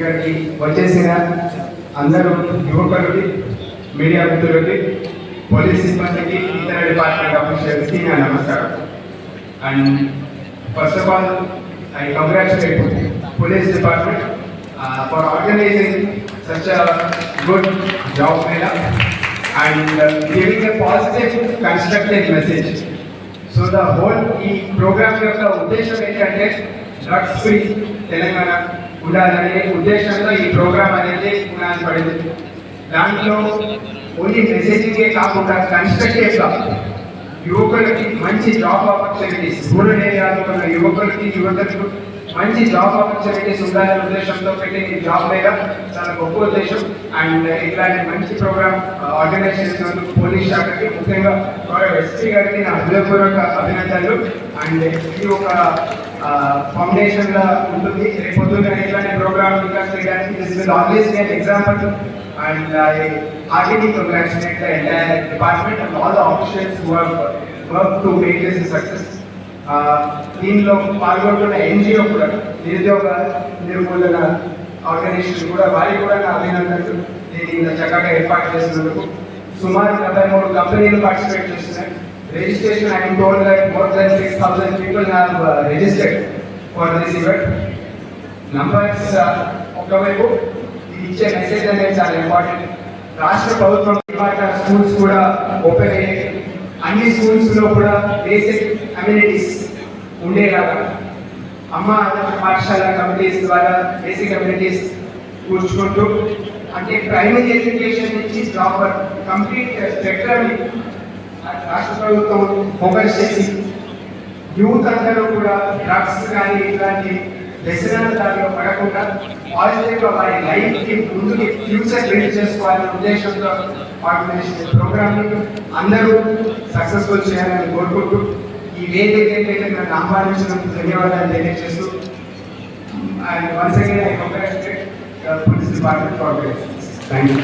ఇక్కడికి వచ్చేసిన అందరూ యువకులకి మీడియా మిత్రులకి పోలీస్ సిబ్బందికి ఇతర డిపార్ట్మెంట్ ఆఫీసర్స్కి నా నమస్కారం and first of all I congratulate police department for organising such a good job మీద and giving a positive constructive message so the whole ఈ ప్రోగ్రామ్ యొక్క ఉద్దేశం ఏంటంటే డ్రగ్స్ ఫ్రీ తెలంగాణ ఉండాలనే ఉద్దేశంతో ఈ ప్రోగ్రామ్ అనేది పునాది పడింది. దాంట్లో ఓన్లీ మెసేజింగే కాకుండా కన్స్ట్రక్టివ్గా యువకులకి మంచి జాబ్ ఆపర్చునిటీస్ రూరల్ ఏరియాలో ఉన్న యువకులకి యువతకు మంచి జాబ్ ఆపర్చునిటీస్ ఉండాలనే ఉద్దేశంతో పెట్టిన ఈ జాబ్ మీద చాలా గొప్ప ఉద్దేశం. అండ్ ఇట్లాంటి మంచి ప్రోగ్రామ్ ఆర్గనైజ్ చేసినందుకు పోలీస్ శాఖకి ముఖ్యంగా ఎస్పీ గారికి నా హృదయపూర్వక అభినందనలు. అండ్ ఇది ఒక ఫౌండేషన్గా ఉంటుంది. రేపొద్దున పొద్దున్న ఇట్లాంటి ప్రోగ్రామ్ ఇంకా చేయడానికి this will always be an example and I heartly congratulate the entire department and all the officials who have work to make this success దీనిలో పాల్గొంటున్న ఎన్జిఓ కూడా నిరుద్యోగ నిర్మూలన ఆర్గనైజేషన్ కూడా వారి కూడా నా అభినందనలు. దీన్ని ఇంత చక్కగా ఏర్పాటు చేసినందుకు. సుమారు డెబ్బై మూడు కంపెనీలు పార్టిసిపేట్ చేస్తున్నాయి. Registration I told that more than six thousand people have registered for this event numbers ఒకవైపు ఇది ఇచ్చే మెసేజ్ అనేది చాలా ఇంపార్టెంట్ రాష్ట్ర ప్రభుత్వం ఇవాళ స్కూల్స్ కూడా ఓపెన్ అయ్యాయి. అన్ని స్కూల్స్లో కూడా బేసిక్ అమ్యూనిటీస్ ఉండేలాగా. అమ్మ పాఠశాల కమిటీస్ ద్వారా బేసిక్ కమ్యూనిటీస్ కూర్చుకుంటూ అంటే ప్రైమరీ ఎడ్యుకేషన్ నుంచి ప్రాపర్ కంప్లీట్ స్పెక్ట్రమ్ రాష్ట్ర ప్రభుత్వం ఫోకస్ చేసి యూత్ అందరూ కూడా డ్రగ్స్ కానీ ఇట్లాంటి వ్యసనాల దానిలో పడకుండా పాజిటివ్గా వారి లైఫ్కి ముందుకి ఫ్యూచర్ బిల్డ్ చేసుకోవాలనే ఉద్దేశంతో ఆర్గనైజేషన్ ప్రోగ్రామ్ అందరూ సక్సెస్ఫుల్ చేయాలని కోరుకుంటూ ఈ వేదిక ఏంటంటే నన్ను ఆహ్వానించినందుకు ధన్యవాదాలు తెలియజేస్తూ and once again I congratulate police department for thank you